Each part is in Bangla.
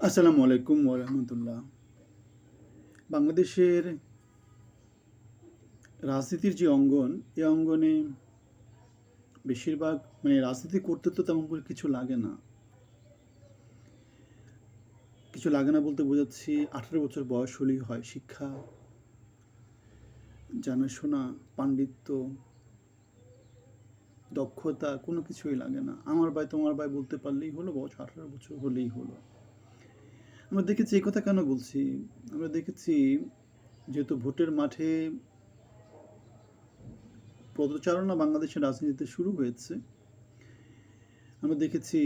আসসালামু আলাইকুম ওরহমতুল্লাহ বাংলাদেশের রাজনীতির যে অঙ্গন, এ অঙ্গনে বেশিরভাগ মানে রাজনীতি করতে তো তেমন করে কিছু লাগে না। কিছু লাগে না বলতে বোঝাচ্ছি, আঠারো বছর বয়স হলেই হয় শিক্ষা, জানাশোনা, পাণ্ডিত্য, দক্ষতা, কোনো কিছুই লাগে না। আমার ভাই, তোমার ভাই বলতে পারলেই হলো, বয়স আঠারো বছর হলেই হলো। আমরা দেখেছি এই কথা কেন বলছি? আমরা দেখেছি যেহেতু ভোটের মাঠে পদচারণা বাংলাদেশের রাজনীতিতে শুরু হয়েছে, আমরা দেখেছি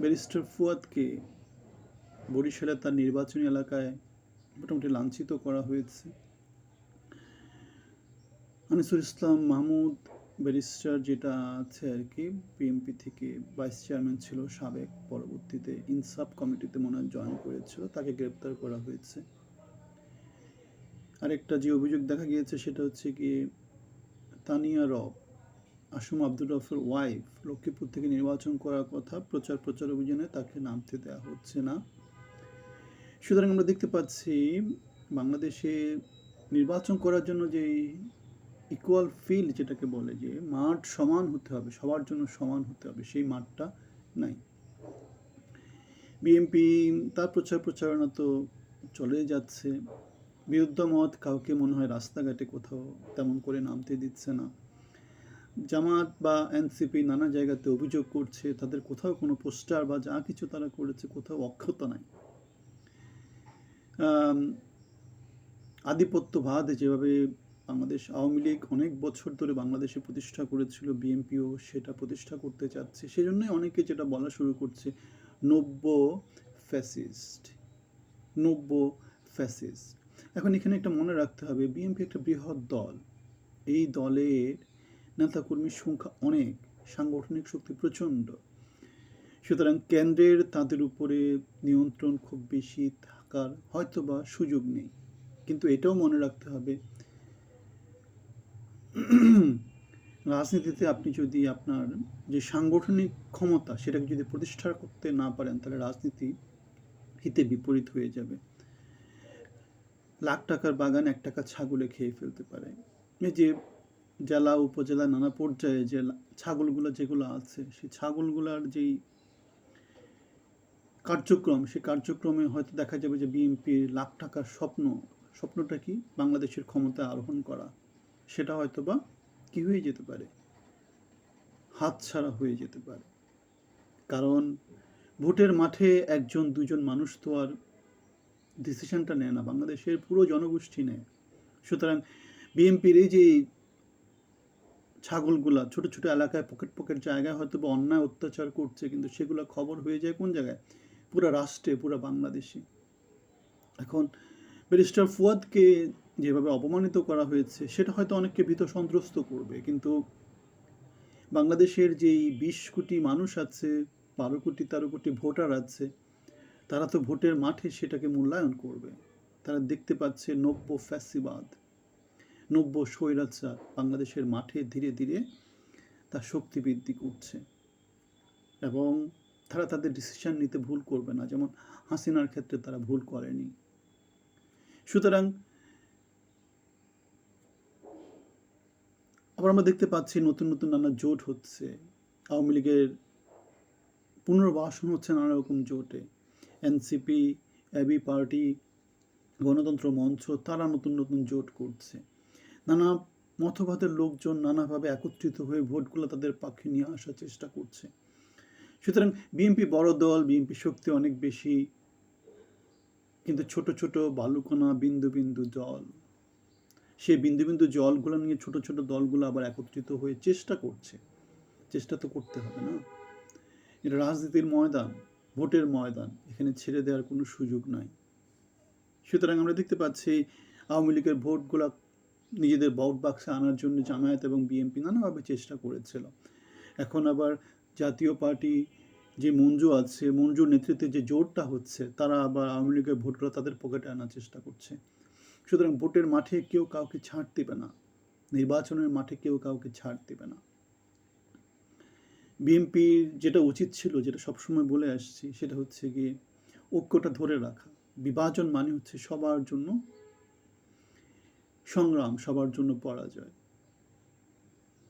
ব্যারিস্টার ফুয়াদকে বরিশালে তার নির্বাচনী এলাকায় মোটামুটি লাঞ্ছিত করা হয়েছে। আনিসুল ইসলাম মাহমুদ ব্যারিস্টার যেটা আছে আর কি বিএমপি থেকে ভাইস চেয়ারম্যান ছিল, সাবেক পরবর্তীতে ইনসাফ কমিটিতে মনে হয় জয়েন করেছিল, তাকে গ্রেপ্তার করা হয়েছে। আরেকটা যে অভিযোগ দেখা গিয়েছে সেটা হচ্ছে কি তানিয়া রব আসম আব্দুর রফের ওয়াইফ লক্ষ্মীপুর থেকে নির্বাচন করার কথা প্রচার প্রচার অভিযানে তাকে নামতে দেওয়া হচ্ছে না। সুতরাং আমরা দেখতে পাচ্ছি, বাংলাদেশে নির্বাচন করার জন্য যে ইকুয়াল ফিল্ড যেটাকে বলে যে মাঠ সমান হতে হবে, সবার জন্য সমান হতে হবে, সেই মাঠটা নাই। বিএনপি তার প্রচার প্রচারণা তো চলেই যাচ্ছে। বিরুদ্ধ মত কাউকে মনে হয় রাস্তাঘাটে কোথাও তেমন করে নামতে দিচ্ছে না। জামাত বা এনসিপি নানা জায়গাতে অভিযোগ করছে, তাদের কোথাও কোনো পোস্টার বা যা কিছু তারা করেছে কোথাও অক্ষত নাই। আধিপত্যবাদ যেভাবে বাংলাদেশ আওয়ামী লীগ অনেক বছর ধরে বাংলাদেশে প্রতিষ্ঠা করেছিল, বিএনপিও সেটা প্রতিষ্ঠা করতে চাচ্ছে। সেজন্যই অনেকে যেটা বলা শুরু করছে, নব্য ফ্যাসিস্ট নব্য ফ্যাসিস্ট। এখন এখানে একটা মনে রাখতে হবে, বিএনপি একটা বৃহৎ দল। এই দলের নেতাকর্মীর সংখ্যা অনেক, সাংগঠনিক শক্তি প্রচণ্ড। সুতরাং কেন্দ্রের তাদের উপরে নিয়ন্ত্রণ খুব বেশি থাকার হয়তোবা সুযোগ নেই। কিন্তু এটাও মনে রাখতে হবে রাজনীতিতে আপনি যদি আপনার যে সাংগঠনিক ক্ষমতা সেটাকে যদি প্রতিষ্ঠা করতে না পারেন, তাহলে রাজনীতি হিতে বিপরীত হয়ে যাবে। লাখ টাকার বাগান এক টাকা ছাগলে খেয়ে ফেলতে পারে। এই যে জেলা, উপজেলা, নানা পর্যায়ে যে ছাগলগুলো যেগুলো আছে, সেই ছাগলগুলোর যেই কার্যক্রম, সেই কার্যক্রমে হয়তো দেখা যাবে যে বিএনপির লাখ টাকার স্বপ্ন, স্বপ্নটা কি? বাংলাদেশের ক্ষমতা আরোহণ করা। সেটা হয়তো বা কি হয়ে যেতে পারে? হাতছাড়া হয়ে যেতে পারে। কারণ ভোটের মাঠে একজন, দুজন মানুষ তো আর ডিসিশনটা নেয় না। বাংলাদেশের পুরো জনগোষ্ঠী নেয়। সুতরাং বিএনপির এই যে ছাগলগুলা, ছোট ছোট এলাকায় পকেট পকেট জায়গায় হয়তো বা অন্যায় অত্যাচার করছে, কিন্তু সেগুলো খবর হয়ে যায় কোন জায়গায়? পুরো রাষ্ট্রে, পুরো বাংলাদেশে। এখন ব্যারিস্টার ফুয়াদকে যেভাবে অপমানিত করা হয়েছে, সেটা হয়তো অনেককে ভীত সন্ত্রস্ত করবে। কিন্তু বাংলাদেশের যেই বিশ কোটি মানুষ আছে, বারো কোটি, তেরো কোটি ভোটার আছে, তারা তো ভোটের মাঠে সেটাকে মূল্যায়ন করবে। তারা দেখতে পাচ্ছে নব্য ফ্যাসিবাদ, নব্য স্বৈরাচার বাংলাদেশের মাঠে ধীরে ধীরে তার শক্তি বৃদ্ধি করছে। এবং তারা তাদের ডিসিশন নিতে ভুল করবে না, যেমন হাসিনার ক্ষেত্রে তারা ভুল করেনি। সুতরাং আবার আমরা দেখতে পাচ্ছি নতুন নতুন নানা জোট হচ্ছে। আওয়ামী লীগের পুনর্বাসন হচ্ছে নানা রকম জোটে। এনসিপি, এবি পার্টি, গণতন্ত্র মঞ্চ, তারা নতুন নতুন জোট করছে। নানা মতবাদের লোকজন নানাভাবে একত্রিত হয়ে ভোটগুলো তাদের পক্ষে নিয়ে আসার চেষ্টা করছে। সুতরাং বিএনপি বড় দল, বিএনপি শক্তি অনেক বেশি, কিন্তু ছোট ছোট বালুকণা বিন্দু বিন্দু জল। সেই বিন্দু বিন্দু জলগুলো নিয়ে ছোট ছোট দলগুলো আবার একত্রিত হয়ে চেষ্টা করছে। চেষ্টা তো করতে হবে না। এটা রাজনীতির ময়দান, ভোটের ময়দান, এখানে ছেড়ে দেওয়ার কোনো সুযোগ নাই। সুতরাং আমরা দেখতে পাচ্ছি আওয়ামী লীগের ভোটগুলো নিজেদের ভোট বাক্সে আনার জন্য জামায়াত এবং বিএনপি নানাভাবে চেষ্টা করেছিল। এখন আবার জাতীয় পার্টি যে মঞ্জু আছে, মঞ্জুর নেতৃত্বে যে জোরটা হচ্ছে, তারা আবার আওয়ামী লীগের ভোটগুলো তাদের পকেটে আনার চেষ্টা করছে। সুতরাং ভোটের মাঠে কেউ কাউকে ছাড় দেবে না, নির্বাচনের মাঠে কেউ কাউকে ছাড় দেবে না। বিএনপির যেটা উচিত ছিল, যেটা সবসময় বলে আসছি, সেটা হচ্ছে গিয়ে ঐক্যটা ধরে রাখা। বিভাজন মানে হচ্ছে সবার জন্য সংগ্রাম, সবার জন্য পরাজয়।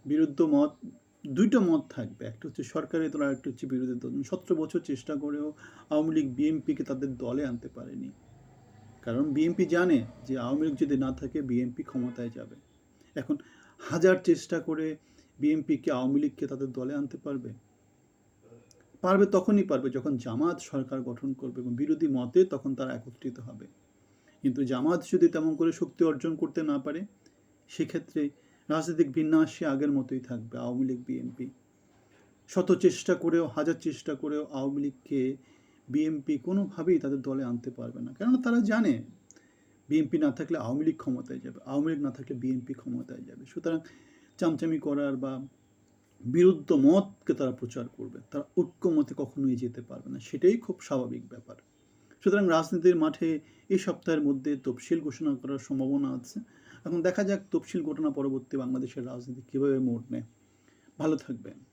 বিরুদ্ধ মত, দুইটা মত থাকবে। একটা হচ্ছে সরকারের দল আর একটা হচ্ছে বিরোধী দল। সতেরো বছর চেষ্টা করেও আওয়ামী লীগ বিএনপিকে তাদের দলে আনতে পারেনি। কারণ বিএনপি জানে যে আওয়ামী লীগ যদি না থাকে বিএনপি ক্ষমতায় যাবে। এখন হাজার চেষ্টা করে বিএনপিকে আওয়ামী লীগকে তাদের দলে আনতে পারবে? পারবে, তখনই পারবে যখন জামাত সরকার গঠন করবে এবং বিরোধী মতে তখন তারা একত্রিত হবে। কিন্তু জামাত যদি তেমন করে শক্তি অর্জন করতে না পারে, সেক্ষেত্রে রাজনৈতিক বিন্যাস আগের মতোই থাকবে, আওয়ামী লীগ বিএনপি শত চেষ্টা করেও, হাজার চেষ্টা করেও আওয়ামী লীগকে বিএনপি কোনোভাবেই তাদের দলে আনতে পারবে না। কেননা তারা জানে বিএনপি না থাকলে আওয়ামী লীগ ক্ষমতায় যাবে, আওয়ামী লীগ না থাকলে বিএনপি ক্ষমতায় যাবে। সুতরাং চামচামি করার বা বিরুদ্ধ মতকে তারা প্রচার করবে, তারা ঐক্যমতে কখনোই যেতে পারবে না, সেটাই খুব স্বাভাবিক ব্যাপার। সুতরাং রাজনীতির মাঠে এই সপ্তাহের মধ্যে তফসিল ঘোষণা করার সম্ভাবনা আছে। এখন দেখা যাক তফসিল ঘটনা পরবর্তী বাংলাদেশের রাজনীতি কীভাবে মোড় নেয়। ভালো থাকবেন।